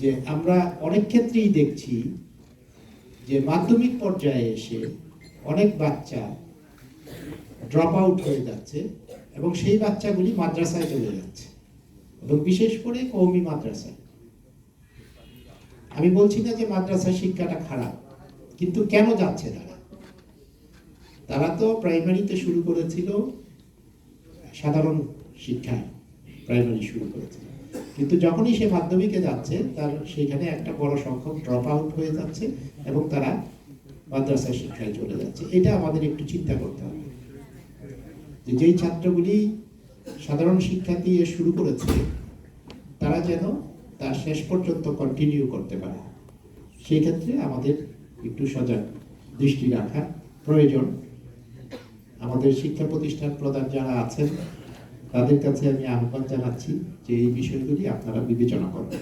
যে আমরা অনেক ক্ষেত্রেই দেখছি যে মাধ্যমিক পর্যায়ে এসে অনেক বাচ্চা ড্রপ আউট হয়ে যাচ্ছে এবং সেই বাচ্চাগুলি মাদ্রাসায় চলে যাচ্ছে এবং বিশেষ করে কৌমি মাদ্রাসায়। আমি বলছি না যে মাদ্রাসা শিক্ষাটা খারাপ, কিন্তু কেন যাচ্ছে তারা? তারা তো প্রাইমারিতে শুরু করেছিল, সাধারণ শিক্ষায় প্রাইমারি শুরু করেছে কিন্তু যখনই সে মাধ্যমিকে যাচ্ছে, তার সেখানে একটা বড় সংখ্যক ড্রপ আউট হয়ে যাচ্ছে এবং তারা মাদ্রাসা শিক্ষায় চলে যাচ্ছে। এটা আমাদের একটু চিন্তা করতে হবে। যে যেই ছাত্রগুলি সাধারণ শিক্ষা দিয়ে শুরু করেছে, তারা যেন তার শেষ পর্যন্ত কন্টিনিউ করতে পারে। সেই ক্ষেত্রে আমাদের একটু সজাগ দৃষ্টি রাখা প্রয়োজন। আমাদের শিক্ষা প্রতিষ্ঠান প্রধান যারা আছেন তাদের কাছে আমি আহ্বান জানাচ্ছি যে এই বিষয়গুলি আপনারা বিবেচনা করবেন।